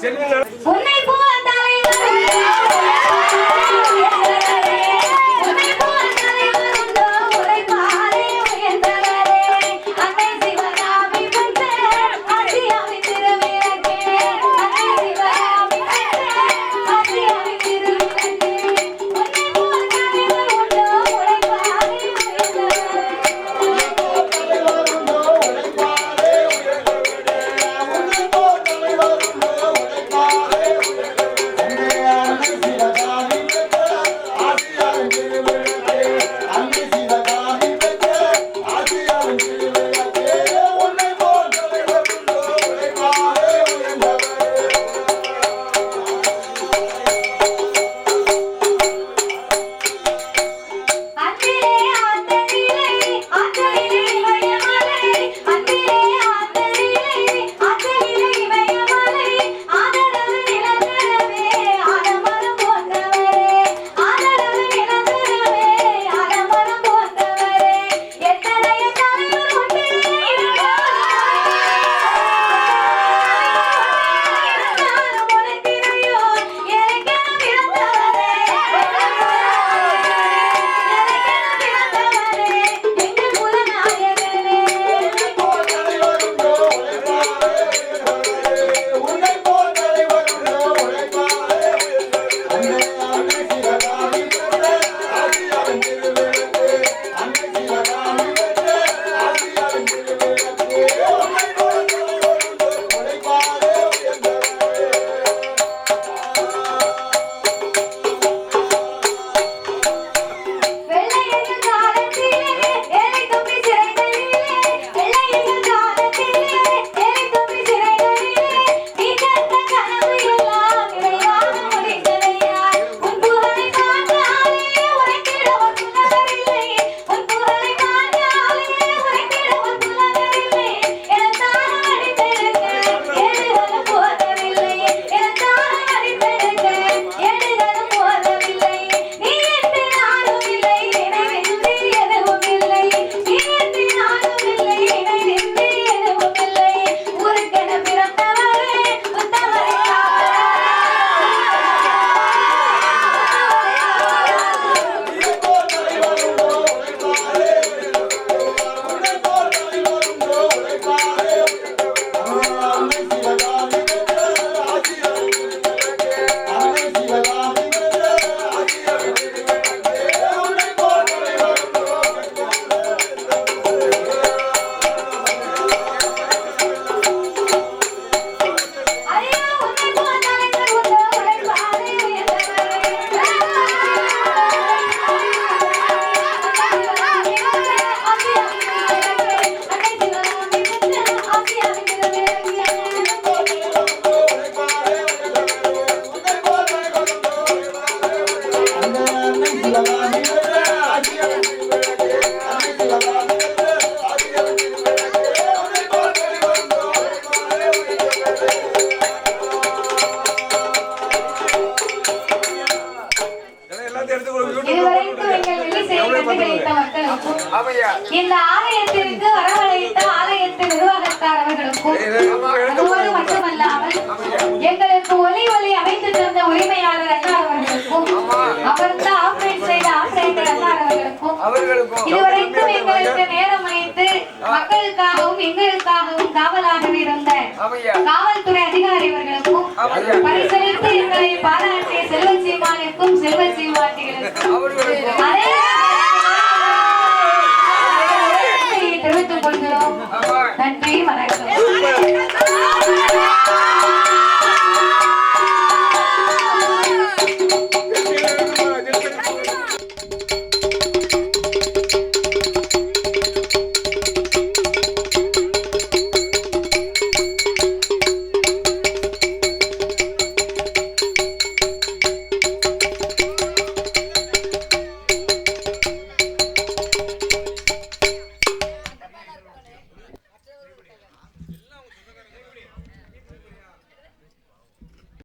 சென்னை மட்டுமல்லாமல் எங்களுக்கு ஒலி ஒலி அமைத்து தந்த உரிமையாளர் அண்ணா அவர்களுக்கும் அமர்ந்த ஆபரேட் செய்த ஆபரேட்டர் அண்ணா அவர்களுக்கும் அவர்களுக்கும் இதுவரைக்கும் எங்களுக்கு நேரம் அளித்து மக்களுக்காகவும் எங்களுக்காகவும் காவலாக இருந்த காவல்துறை அதிகாரி அவர்களுக்கும் பரிசளித்து எங்களை பாராட்டிய செல்வ சீமானுக்கும் செல்வ சீமாட்டிகளுக்கும் அதே